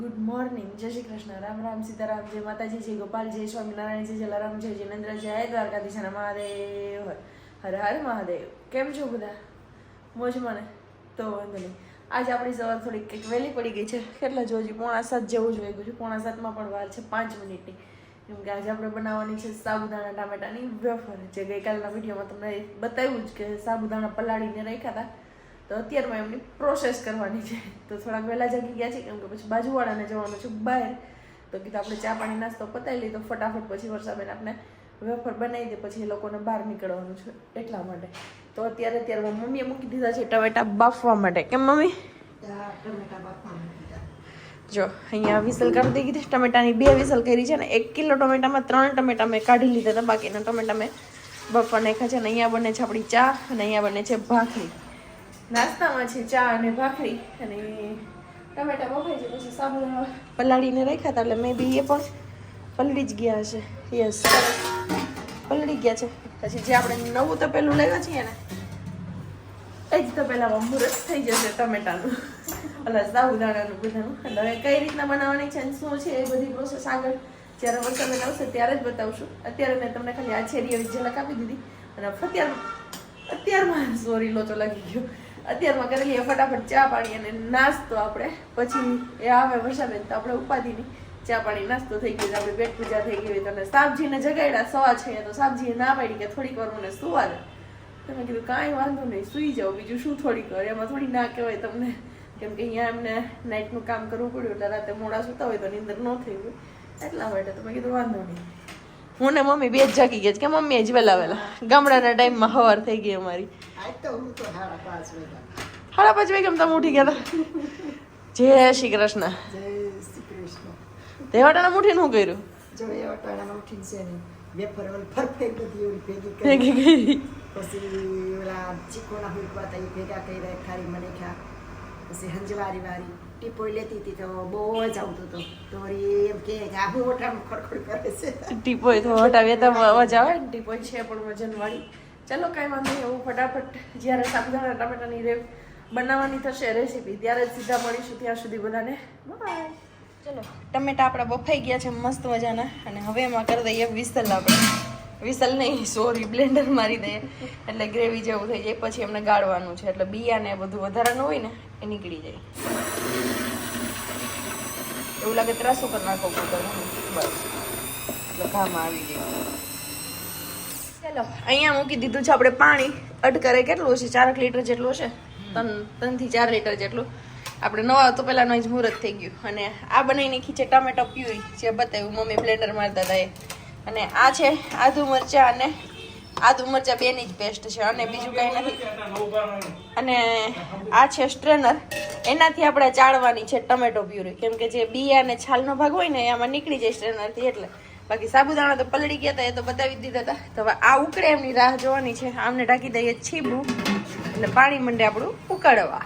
Good morning જય શ્રી કૃષ્ણ. રામ રામ સીતારામ. જય માતાજી, જય ગોપાલ, જય સ્વામિનારાયણ, જય જલારામ, જય જિનેન્દ્ર, જય દ્વારકાધીશ મહાદેવ. હર હર મહાદેવ. કેમ છો બધા? મોજમાં ને તો વાંધો નહીં. આજે આપણી સવાર થોડીક કંઈક વહેલી પડી ગઈ છે. કેટલા જો હજી પોણા સાત જેવું જ વાગ્યું છે. પોણા સાતમાં પણ વાર છે, પાંચ મિનિટની. કેમ કે આજે આપણે બનાવવાની છે સાબુદાણા, ટામેટાની વેફર, જે ગઈકાલના વિડીયોમાં તમને બતાવ્યું જ કે સાબુદાણા પલાળીને રાખ્યા હતા. તો અત્યારમાં એમની પ્રોસેસ કરવાની છે. તો થોડાક વહેલા જાગી ગયા છે કેમ કે પછી બાજુવાળાને જવાનું છે બહાર. તો કીધું આપણે ચા પાણી નાસ્તો પતાવી લઈએ તો ફટાફટ પછી વરસાદને આપણે વેફર બનાવી દે પછી એ લોકોને બહાર નીકળવાનું છે એટલા માટે. તો અત્યારે અત્યારમાં મમ્મીએ મૂકી દીધા છે ટમેટા બાફવા માટે. કેમ મમ્મી? જો અહીંયા વિસલ કરી દીધી ટમેટાની બે વિસલ કરી છે ને એક કિલો ટમેટામાં ત્રણ ટમેટા મેં કાઢી લીધા હતા. બાકીના ટમેટા મેં બફવા નાખ્યા છે અને અહીંયા બને છે આપણી ચા અને અહીંયા બને છે ભાખરી. નાસ્તામાં છે ચા અને ભાખરી અને ટમેટા બફાઈ છે, પછી સાબુ પલાળીને રાખ્યા હતા, એટલે મેં બી એ પણ પલળી જ ગયા હશે. યસ પલળી ગયા છે. પછી જે આપણે નવું તપેલું લેવા છીએ ને એ જ તપેલામાં મુહૂર્ત થઈ જશે ટમેટાનું. એટલે સાબુદાણાનું બધાનું. એટલે કઈ રીતના બનાવવાની છે અને શું છે એ બધી પ્રોસેસ આગળ જ્યારે વરસાદ આવશે ત્યારે જ બતાવશું. અત્યારે મેં તમને ખાલી આ છેરી ઝલક આપી દીધી. અને અત્યાર અત્યારમાં સોરી લોચો લાગી ગયો. અત્યારમાં કરી લઈએ ફટાફટ ચા પાણી અને નાસ્તો આપણે. પછી એ આવે વરસાદ તો આપણે ઉપાધિની ચા પાણી, નાસ્તો થઈ ગયો આપણે પેટ પૂજા થઈ ગઈ હોય તો સાબજીને જગાડ્યા, સવા છે, તો સાબજીએ ના પાડી કે થોડીક વાર મને સુવા દે. તો મેં કીધું, કાંઈ વાંધો નહીં, સુઈ જાઓ, બીજું શું થોડીક વાર? એમાં થોડી ના કહેવાય તમને. કેમ કે અહીંયા એમને નાઇટનું કામ કરવું પડ્યું, એટલે રાતે મોડા સુતા હોય તો નિંદર ન થઈ હોય. એટલા માટે તો મેં કીધું, વાંધો નહીં. હું ને મમ્મી બે જ જાગી ગયા કે મમ્મી જ વહેલા વહેલા. ગામડાના ટાઈમમાં હવાર થઈ ગઈ અમારી. સાડા પાંચ વાગે તમે ઉઠી ગયા હતા. જય શ્રી કૃષ્ણ. જય શ્રી કૃષ્ણ. દેવાટાના મુઠીને શું કર્યું? જો એ ઉઠીને છે ને વેફર ઓલી ફરફેટ બધી એવી ભેગી કરી. પછી ઓલા ચીકોના હુકવા એ ભેગા કર્યા ખારી મને ખા. પછી હંજવારી વાળી ટીપોઈ લેતી હતી તો બહુ જ આવતું હતું. તો એમ કે આબુ હું ઓટામાં ખડખડ કરે છે. ટીપોય તો હટાવીએ તો અવાજ આવે. ને ટીપોય છે પણ વજનવાળી ચલો કાંઈ વાંધો નહીં એવું ફટાફટ જ્યારે સાબુદાણા ટમેટાની રેવ બનાવવાની થશે રેસીપી ત્યારે જ સીધા મળીશું ત્યાં સુધી બધાને. બાય ચલો ટમેટા આપણા બફાઈ ગયા છે મસ્ત મજાના અને હવે એમાં કરી દઈએ વિસલ આપણે. વિસલ નહીં સોરી બ્લેન્ડર મારી દઈએ. એટલે ગ્રેવી જેવું થઈ જાય પછી એમને ગાળવાનું છે. એટલે બિયા ને બધું વધારાનું હોય ને એ નીકળી જાય. એવું લાગે ત્રાસું કરી નાખો બસ. એટલે આવી ગયું. ચાલો, અહીંયા મૂકી દીધું છે આપણે પાણી. અટકારે કેટલું છે ચારક લીટર જેટલું છે ત્રણ, ત્રણથી ચાર લીટર જેટલું. આપણે નવા તો પહેલાંનો જ મુહૂર્ત થઈ ગયું. અને આ બનાવીને ખીચે ટામેટો પ્યુરી જે બતાવ્યું મમ્મી બ્લેન્ડર મારતા હતા એ. અને આ છે આદુ મરચાં અને આદુ મરચાં બેની જ પેસ્ટ છે, અને બીજું કંઈ નથી. અને આ છે સ્ટ્રેનર એનાથી આપણે ચાળવાની છે ટમેટો પ્યુરી કેમ કે જે બી અને છાલનો ભાગ હોય ને એમાં નીકળી જાય સ્ટ્રેનરથી એટલે. બાકી સાબુદાણા તો પલળી ગયા હતા એ તો બતાવી દીધા હતા તો આ ઉકળે એમની રાહ જોવાની છે. આમને ઢાંકી દઈએ છીબું એટલે પાણી મંડે આપણું ઉકળવા.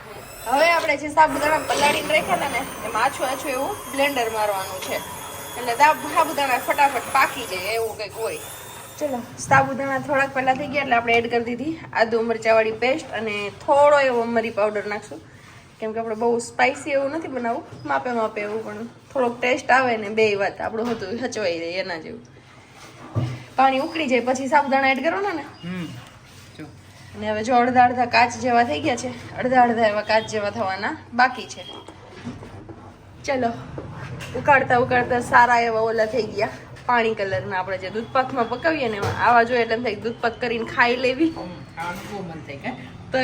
હવે આપણે જે સાબુદાણા પલાળીને રાખ્યા હતા ને, એમાં આછું આછું એવું બ્લેન્ડર મારવાનું છે. એટલે સાબુદાણા ફટાફટ પાકી જાય, એવું કંઈક હોય. ચલો સાબુદાણા થોડાક પહેલા થઈ ગયા એટલે આપણે એડ કરી દીધી. આદુ મરચાવાળી પેસ્ટ અને થોડો એવો મરી પાવડર નાખશું. કેમ કે આપણે બહુ સ્પાઇસી એવું નથી બનાવવું માપે માપે એવું પણ થોડોક ટેસ્ટ આવે ને બે વાત આપણું હતું હચવાઈ જાય એના જેવું. પાણી ઉકળી જાય પછી સાબુદાણા એડ કરવાના ને? અને હવે જો અડધા અડધા કાચ જેવા થઈ ગયા છે અડધા અડધા એવા કાચ જેવા થવાના બાકી છે. ચલો ઉકાળતા ઉકાળતા સારા એવા ઓલા થઈ ગયા. પાણી કલરના આપણે જે દૂધપાકમાં પકાવીએ ને આવા જોઈએ એટલે એમ થાય દૂધપાક કરીને ખાઈ લેવી. તો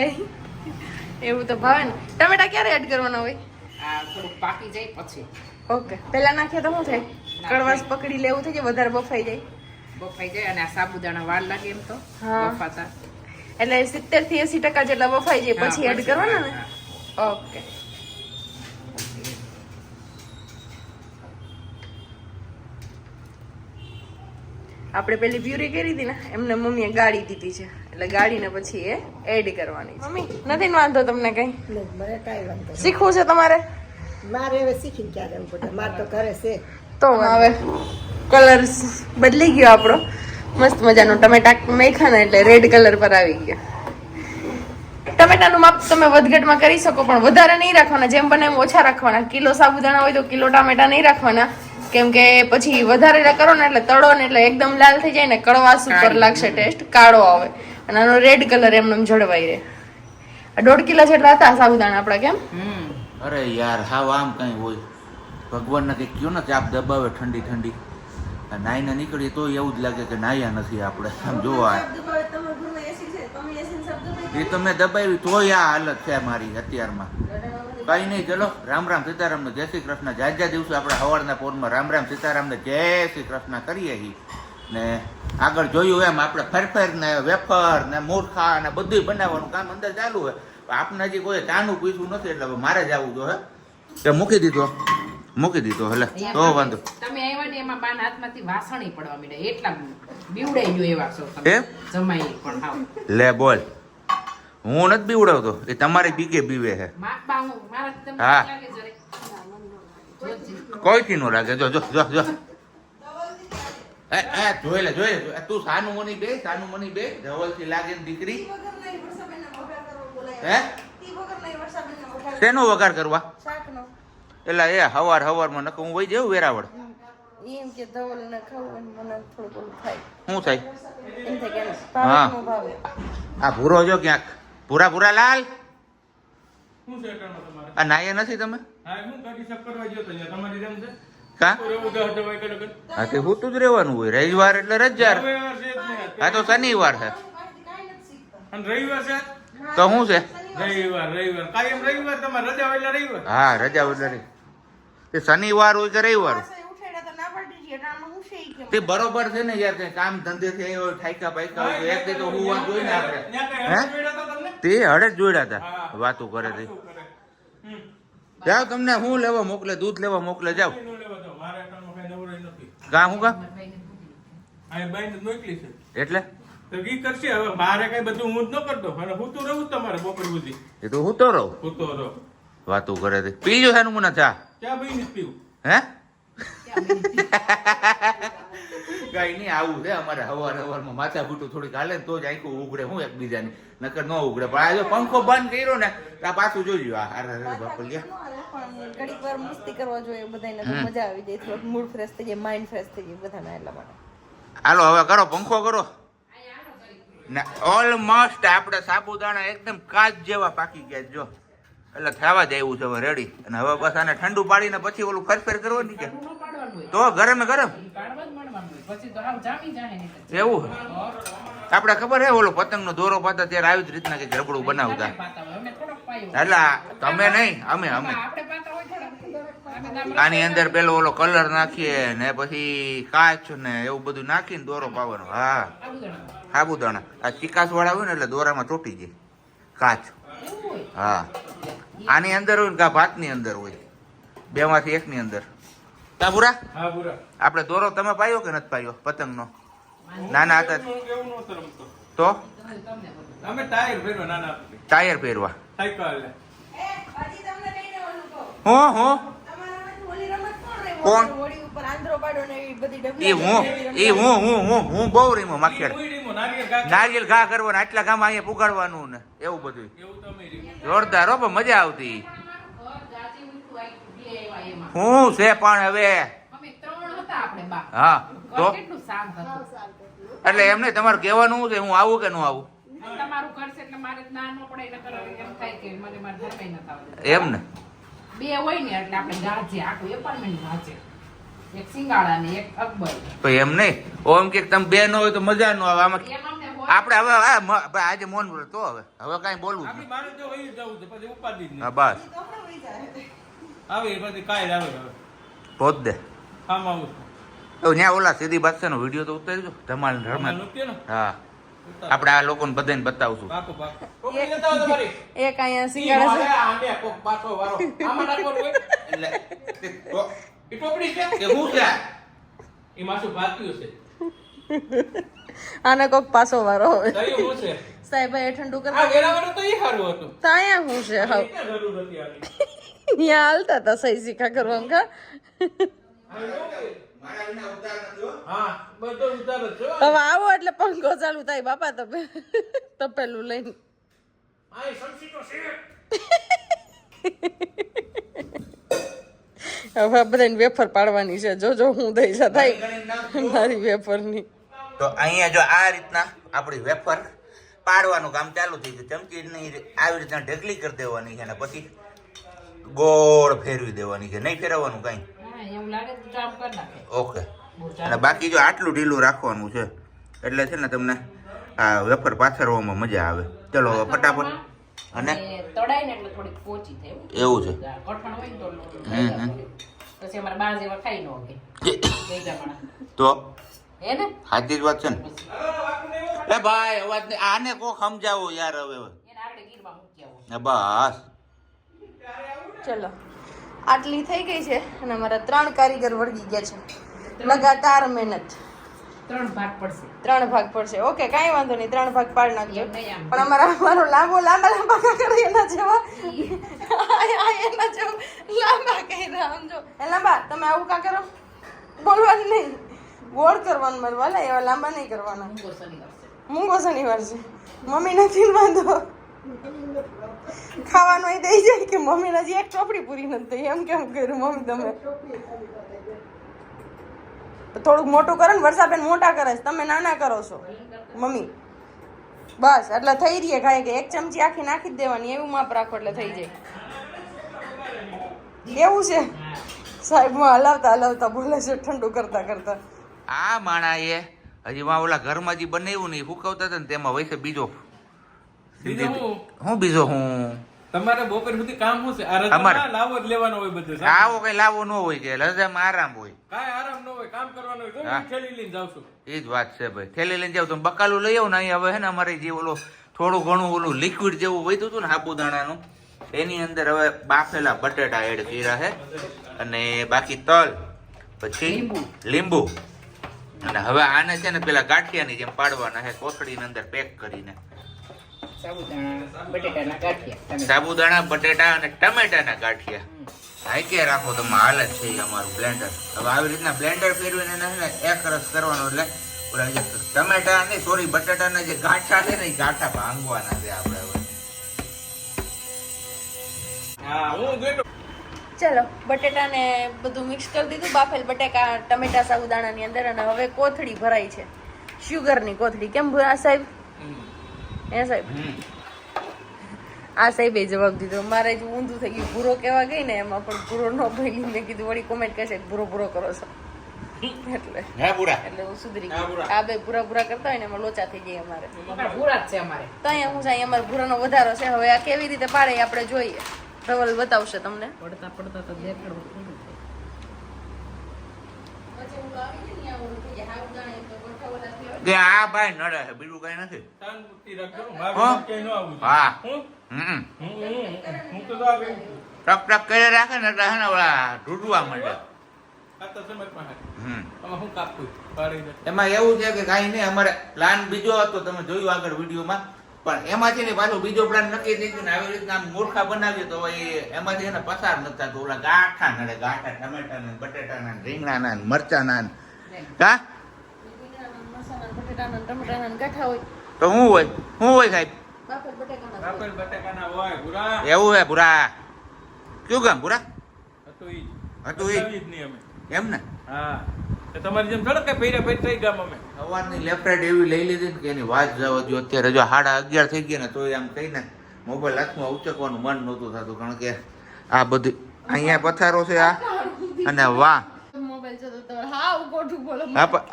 એવું તો ભાવે ને. ટમેટા ક્યારે એડ કરવાના હોય? પાકી જાય પછી. ઓકે પહેલા નાખીએ તો શું થાય? કડવાશ પકડી લેવું થઈ જાય વધારે બફાઈ જાય? બફાઈ જાય અને આ સાબુદાણા વાળ લાગે એમ તો. બફાતા. એટલે સિત્તેરથી એસી ટકા જેટલા બફાઈ જાય પછી એડ કરવાના ને? ઓકે આપણે પેલી પ્યુરી કરી હતી ને એમને મમ્મીએ ગાળી દીધી છે. એટલે ગાળીને પછી એ એડ કરવાની છે. મમ્મી નથી ને વાંધો તમને કઈ? મને કાંઈ વાંધો શીખવું છે તમારે? મારે હવે શીખી ક્યારે એવું પડે? મારે તો ઘરે છે. તો હવે કલર બદલી ગયો આપણો. મસ્ત મજાનો ટમેટા મેખા ને એટલે રેડ કલર પર આવી ગયો. ટમેટાનું માપ તમે વધઘટમાં કરી શકો પણ વધારે નહીં રાખવાના. જેમ બને એમ ઓછા રાખવાના. કિલો સાબુદાણા હોય તો કિલો ટામેટા નહીં રાખવાના. કેમ કે પછી વધારે કરો ને એટલે તળો ને એટલે એકદમ લાલ થઈ જાય ને કડવાશ ઉપર લાગશે ટેસ્ટ કાળો આવે. અને આનો રેડ કલર એમને એમ જળવાઈ રહે. આ દોઢ કિલો જેટલા હતા સાબુદાણા આપણા કેમ? હમ. અરે યાર હાવ આમ કઈ હોય. ભગવાનને કંઈક કયો ને ચાપ દબાવે ઠંડી ઠંડી. આ નાઈને નીકળીએ તો એવું જ લાગે કે નાહ્યા નથી આપણે. આમ જોવા એ તમે દબાવી તોય આ હાલત છે મારી અત્યારમાં. કઈ નહીં ચલો. રામ રામ સીતારામને જય શ્રી કૃષ્ણ. જાજા દિવસે આપણે સવારના પોરમાં રામ રામ સીતારામને જય શ્રી કૃષ્ણ કરીએ ને આગળ જોયું એમ આપણે ફરફેર ને વેફર ને મૂર્ખા ને બધું બનાવવાનું કામ અંદર ચાલુ હોય આપણે હજી કોઈ ચાનું પૂછવું નથી એટલે મારે જ આવવું જોઈએ તે મૂકી દીધો. મૂકી દીધો એટલે તો વાંધો. તમે આવ્યા ને એમાં બાન હાથમાંથી વાસણી પડવા માંડ્યા. એટલા બીવડાઈ ગયો એવા છો તમે. જમાઈ પણ હાવ. લે બોલ. હું નથી બીવડાવતો. એ તમારી બીકે બીવે છે. હું મારા તમને હા. લાગે જરે. કોઈથી નો લાગે? જો જો જો જો. એ એ જોઈ લે જોઈ લે. તું સાનું મની બે સાનું મની બે. ધવલથી લાગે ને દીકરી હે? શેનો વઘાર કરવા? એટલે એ હવાર હવારમાં નકર હું વહી જાઉં વેરાવળ? એમ કે ધવલ ને ખાવું મને થોડું થાય. શું થાય? એમ થાય કે હા. આ ભૂરો જો ક્યાંક. ભૂરા પૂરા લાલ? શું છે તમારે? આ નાયા નથી તમે? હા, હું ગાડી સાફ કરવા ગયો તો અહીંયા. તમારી જેમ છે? કા? પૂરે. હા તે હોતું જ રહેવાનું હોય. રવિવાર એટલે રજાર છે. આ. તો શનિવાર છે. અને રવિવાર છે? તો શું છે? રવિવાર રવિવાર. કાયમ રવિવાર તમારે? રજા હોય એટલે રવિવાર? હા રજા વધારે તે શનિવાર હોય કે રવિવાર? તે બરોબર છે ને યાર કઈ કામ ધંધે થી આવ્યો હોય, પાયકા હોય, તો એક તો હું જોઈ ને આપણે હે? તે હળે જ જોડ્યા હતા. વાતો કરે તે. જાઓ તમને હું લેવા મોકલે દૂધ લેવા મોકલે જાઓ. કા હું કા છે. એટલે? કરશે. હવે મારે કઈ બધું હું જ ન કરતો. અને હું તો રહું તમારે બપોર સુધી. એ તો હું તો રહું. હું તો રહું. વાતો કરે તે. પીજો સાનું મને ચા. ચા ભાઈ ને પીવું. હે? કઈ નહીં આવું છે અમારે હવાર હવારમાં માથા ફૂટું થોડીક હાલે ને તો જ આખું ઉઘડે હું એકબીજાને. નકર ન ઉઘડે પણ આ જો પંખો બંધ કર્યો ને તો આ પાછું જોજો આ અરે અરે બાપલિયા ઘડીક વાર મસ્તી કરવા જોઈએ બધાને તો મજા આવી જાય. થોડુંક મૂડ ફ્રેશ થઈ જાય માઇન્ડ ફ્રેશ થઈ જાય બધાને એટલા માટે. હાલો હવે કરો પંખો કરો. ને ઓલમોસ્ટ આપણે સાબુદાણા એકદમ કાચ જેવા પાકી ગયા જો. એટલે થવા જ આવ્યું છે હવે રેડી અને હવે બસ આને ઠંડુ પાડીને પછી ઓલું ફેરફેર કરવાની કે તો ગરમ ગરમ. એવું આપણે ખબર હે ઓલો પતંગનો દોરો પાતા ત્યારે આવી જ રીતના કે રબડું બનાવતા. એટલે તમે નહીં અમે અમે. આની અંદર પેલો ઓલો કલર નાખીએ ને પછી કાચ ને એવું બધું નાખીને દોરો પાવાનો. હા. સાબુદાણા. સાબુદાણા આ ચિકાસ વાળા હોય ને એટલે દોરામાં ચોટી જાય. કાચ. હા. આની અંદર હોય ને કા ભાતની અંદર હોય. બેમાંથી એકની અંદર. તાબુરા હા પૂરા આપણે દોરો તમે પાયો કે નથી પાયો? પતંગનો? નાના હતા. તો. અમે ટાયર ફેરવા નાના ટાયર પહેરવા. સાયકલ. લે. હું હું. કોણ? એ હું એ હું હું હું હું બહુ રીમો માખેડ. નારિયેલ ઘા કરવાનું. આટલા ગામ અહીંયા પુગાડવાનું ને એવું બધું જોરદાર હો મજા આવતી ઘર જાજી ઊંચું આયખું, બે એવા એમાં. હું છે પણ હવે? અમે ત્રણ હતા આપણે બા. હા તો? એટલે એમ નહીં તમારે કહેવાનું છે હું આવું કે ન આવું? તમારું ઘર છે એટલે મારે ના ન પડે એટલે કરો એમ થાય કે મને મારે ધર્મે ન થાવ. એમ ને? બે હોય ને એટલે આપણે ગાજે આખું એપાર્ટમેન્ટ ગાજે. એક સિંગાડા ને એક અકબર. તો એમ નહીં? ઓમ કે તમે બે ન હોય તો મજા ન આવે. આમાં આપણે હવે આજે મોન વ્રત તો હવે. હવે કાંઈ બોલવું. હા બસ. આવે એ પછી કાંઈ આવે હવે. પહોંચ દે આમ આવું તો ત્યાં ઓલા સીધી બાદશાહનો વીડિયો તો ઉતારજો ધમાલ ને? હા. આપણે આ લોકોને બધાને બતાવશું એક અહીંયા સિંગાડા મારે કોક પાછો વારો. આમાં નાખવાનું હોય. એટલે તો ટોપડી છે? કે હું છે ઈ માથું ભાગ્યું છે. આને કોક પાછો વારો હોય તઈ સાહેબ ઠંડુ આ કરવા તો ઈ હારું હતું. તો હું છે હવે જરૂર હતી આની? ત્યાં હાલતા હતા સહી શીખા કરવાનું કા? મારા વિના ઉતાર નથી હો. હા, બધો ઉતાર જ છો. હવે આવો એટલે પંખો ચાલુ થાય બાપા તમે તપેલું લઈને. આય સમસી તો હવે બધાને વેફર પાડવાની છે. જો જો હું દઈ જા થાય. મારી વેફરની. તો અહીંયા જો આ રીતના આપણી વેફર પાડવાનું કામ ચાલુ થઈ ગયું. ચમચીની આવી રીતના ઢગલી કરી દેવાની છે અને પછી? ગોળ ફેરવી દેવાની છે નહીં ફેરવવાનું કાંઈ? ઓકે. અને બાકી જો આટલું ઢીલું રાખવાનું છે એટલે છે ને તમને આ વેફર પાથરવામાં મજા આવે. ચલો ફટાફટ. અને? એવું છે. તો સાચી જ વાત છે ને? એ ભાઈ અવાજ આને કોક સમજાવો યાર હવે. બસ. ચલો. આટલી થઈ ગઈ છે અને અમારા ત્રણ કારીગર વળગી ગયા છે. લગાતાર મહેનત. ત્રણ ભાગ પડશે. ત્રણ ભાગ પડશે. ઓકે કાંઈ વાંધો નહીં ત્રણ ભાગ પાડી નાખજો. પણ અમારા અમારો લાંબો લાંબા લાંબા કાકર એના જેવા. એના જેવા લાંબા કર્યા સમજો એ લાંબા તમે આવું કા કરો? બોલવાનું નહીં. ગોળ કરવાનું મારે વાલા એવા લાંબા નહીં કરવાના. મૂંગો શનિવાર છે. મૂંગો શનિવાર છે. મમ્મી નથી વાંધો ખાવાનું દઈ જાય કે મમ્મી હજી એક ચોપડી પૂરી નથી થઈ. એમ કેમ કર્યું મમ્મી તમે? થોડુંક મોટું કરો ને વર્ષાબેન મોટા કરે છે. તમે નાના કરો છો. મમ્મી, બસ, એટલે થઈ રહીએ કાંઈ કે એક ચમચી આખી નાખી જ દેવાની. એવું માપ રાખો એટલે થઈ જાય. એવું છે? સાહેબમાં હલાવતા હલાવતા બોલે છે, ઠંડુ કરતા કરતા. આ માણાએ હજી માં ઓલા ઘરમાં જે બનાવ્યું ને એ હુકવતા હતા ને તેમાં વૈસે બીજો હું? હું બીજો હું? તમારે બપોર સુધી કામ શું છે? આ. રજામાં લાવો જ લેવાનો હોય બધું આવો કઈ લાવો ન હોય કે રજામાં આરામ હોય. કાંઈ આરામ ન હોય કામ કરવાનું હોય તો થેલી લઈને જાવ છું. એ જ વાત છે ભાઈ. થેલી લઈને જાવ તમે બકાલું લઈ આવો ને અહીં હવે હે ને અમારે જે ઓલો થોડું ઘણું ઓલું લિક્વિડ જેવું વધ્યું હતું ને સાબુદાણાનું એની અંદર હવે બાફેલા બટેટા એડ કર્યા છે. અને બાકી તલ પછી લીંબુ. લીંબુ. અને હવે આને છે ને પેલા ગાંઠિયાની જેમ પાડવાના છે કોથળીની અંદર પેક કરીને. સાબુદાણા બટેટાના સાબુદાણા બટેટા અને ટમેટાના ગાંઠિયા. હાઈકે રાખો તો હાલ જ છે અમારું બ્લેન્ડર. હવે આવી રીતના બ્લેન્ડર ફેરવીને એને છે ને એક રસ કરવાનો એટલે ઓલા જે ટમેટા ને સોરી બટાટાના જે ગાંઠા છે ને એ ગાંઠા ભાંગવાના છે આપણે હવે. હા હું ગેટો ચલો બટેટા ને બધું મિક્સ કરી દીધું બાફેલ બટેકા ટમેટા સાબુદાણાની અંદર અને હવે કોથળી ભરાઈ છે. શુગરની કોથળી. કેમ ભરા સાહેબ? હે સાહેબ. આ સાહેબે જવાબ દીધો. મારે જ ઊંધું થઈ ગયું. ભૂરો કેવા ગઈ ને એમાં પણ ભૂરો ન ભાઈ મેં કીધું વળી કોમેન્ટ કહેશે ભૂરો ભૂરો કરો છો. એટલે એટલે હું સુધરી હા, ગઈ. આ બે ભૂરા ભૂરા કરતા હોય ને એમાં લોચા થઈ જાય અમારે. અમારે ભૂરા જ છે અમારે. તો અહીંયા હું છે અમારે ભૂરાનો વધારો છે. હવે આ કેવી રીતે પાડે આપણે જોઈએ. ધવલ બતાવશે તમને. પડતા પડતા તો દેખાડવું થોડું થાય. કે આ ભાઈ નડે છે બીજું કઈ નથી. હા. ક્યાંય ન આવવું જોઈએ. હા. હું? હમ. હું હું હું તો તો આવી ટક ટક કરી રાખે ને એટલે ને ઓલા ઢૂંઢવા માંડે. આ તો સમજમાં હારી. હમ. આમાં હું કાપું પાડી દે. એમાં એવું છે કે કાંઈ નહીં અમારે પ્લાન બીજો હતો તમે જોયું આગળ વિડીયોમાં. પણ એમાંથી ને પાછો બીજો પ્લાન નક્કી થઈ ગયો ને આવી રીતના આમ મૂર્ખા બનાવીએ તો એ એમાંથી એને પસાર નથી થતો. ઓલા ગાંઠા નડે ગાંઠા ટમેટાના ને બટેટાના ને રીંગણાના ને મરચાના ને. કા બટેટાના ટમેટાના ગાંઠા હોય. તો શું હોય? શું હોય સાહેબ? બાફેલ બટેકાના હોય. આપેલ હોય ભૂરા? એવું હે ભૂરા. કયું ગામ ભૂરા? હતું ઈ જ. હતું ઈ જ. નહીં અમે. એમ ને? હા. તો તમારી જેમ થોડો કે પૈરા પૈર થઈ ગયા અમે. સવારની લેફ્ટ રાઈટ એવી લઈ લીધી ને કે એની વાત જવા જો અત્યારે જો સાડા અગિયાર થઈ ગયા ને તો આમ કહીને મોબાઈલ હાથમાં ઉચકવાનું મન નહોતું થતું. કારણ કે આ બધું અહીંયા પથારો છે આ. અને વાહ મોબાઈલ છે તો તમે હાવ ખોટું બોલો હા પણ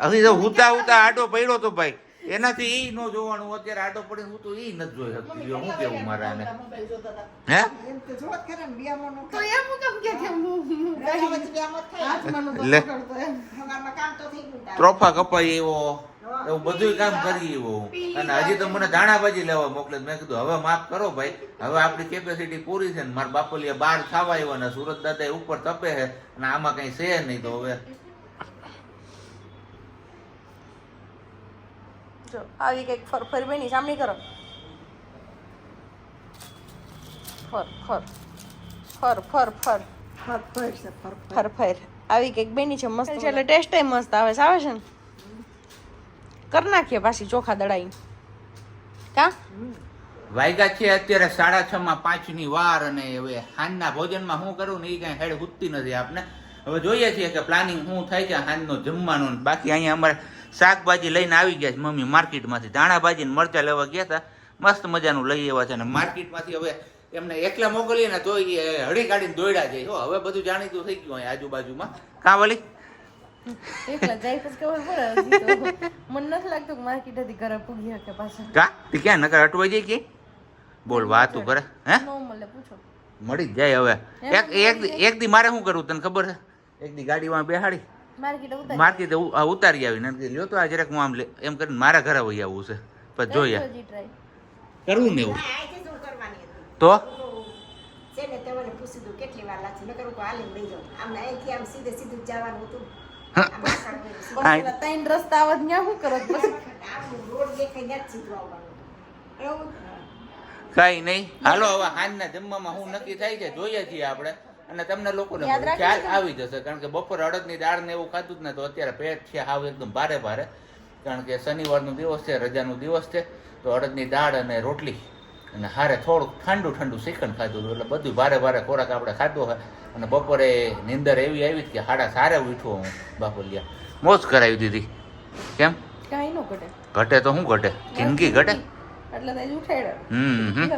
હજી તો હુતા હુતા આડો પડ્યો તો ભાઈ. એનાથી ઈ નો જોવાનું. અત્યારે આડો પડીને હું તો ઈ નથી જોઈ શકતી. જો હું કેવું મારા આને. હે. ત્રોફા કપાઈ એવો એવું બધું કામ કરી એવો અને હજી તો મને દાણાભાજી લેવા મોકલે મેં કીધું હવે માફ કરો ભાઈ. હવે આપણી કેપેસિટી પૂરી છે ને મારા બાપલિયા બાર ખાવા આવ્યા ને સુરત દાદા ઉપર તપે છે. અને આમાં કઈ છે નહીં તો હવે જો આવી કંઈક ફર ફરી બેની સામણી કરો. ફર ફર ફર ફર ફર. ફર ફર છે, ફર ફર. ફર ફર. આવી કંઈક બેની છે મસ્ત છે એટલે ટેસ્ટ મસ્ત આવે છે આવે છે ને? કર નાખીએ પાછી ચોખા દડાઈ. કા? વાયગા છે અત્યારે સાડા છ માં પાંચની વાર અને હવે હાંજના ભોજનમાં શું કરું ને એ કઈ હેડ ઉઠતી નથી આપને. હવે જોઈએ છીએ કે પ્લાનિંગ શું થાય છે હાંજનો જમવાનું બાકી અહીંયા અમારે શાકભાજી લઈને આવી ગયા છે મમ્મી માર્કેટમાંથી. ધાણા ભાજી ને મરચા લેવા ગયા હતા. મસ્ત મજાનું લઈ આવ્યા છે અને માર્કેટમાંથી હવે એમને એકલા મોકલીએ ને તો એ હળી કાઢીને દોડ્યા જાય. હો હવે બધું જાણીતું થઈ ગયું આજુબાજુમાં. કાં વળી? એકલા જાય પછી ખબર પડે મને નથી લાગતું કે માર્કેટ હતી ઘરે પૂગી શકે પાછા. કા? તે ક્યાં નકર અટવાઈ જાય કે? બોલ વાતું કરે હે? પૂછો. મળી જાય હવે. એક એક એક દી મારે શું કરવું તને ખબર છે? એક દી ગાડીમાં બેહાડી. માર્કેટ ઉતારી. આવી ને લ્યો તો આ જરાક હું આમ લે એમ કરીને મારા ઘરે વહી આવવું છે. પણ જોઈએ હજી કરવું ને એવું? ના, તો? ને આવે કઈ નહીં. હાલો હવે હાંજના જમવામાં હું નક્કી થાય છે જોઈએ છીએ આપણે. અને તમને લોકોને ખ્યાલ આવી જશે કારણ કે બપોર અડદની દાળ ને એવું ખાધું જ ને તો અત્યારે પેટ છે હાવ એકદમ ભારે ભારે. કારણ કે શનિવારનો દિવસ છે રજાનો દિવસ છે તો અડદની દાળ અને રોટલી અને હારે થોડુંક ઠંડુ ઠંડુ શ્રીખંડ ખાધું એટલે બધું ભારે ભારે ખોરાક આપણે ખાધો હોય અને બપોરે નીંદર એવી આવી કે હાડા સારે ઉઠ્યો હું બાપુલિયા. મોજ કરાવી દીધી. કેમ? કાંઈ નો ઘટે. ઘટે તો શું ઘટે? જિંદગી ઘટે? એટલે હમ હમ.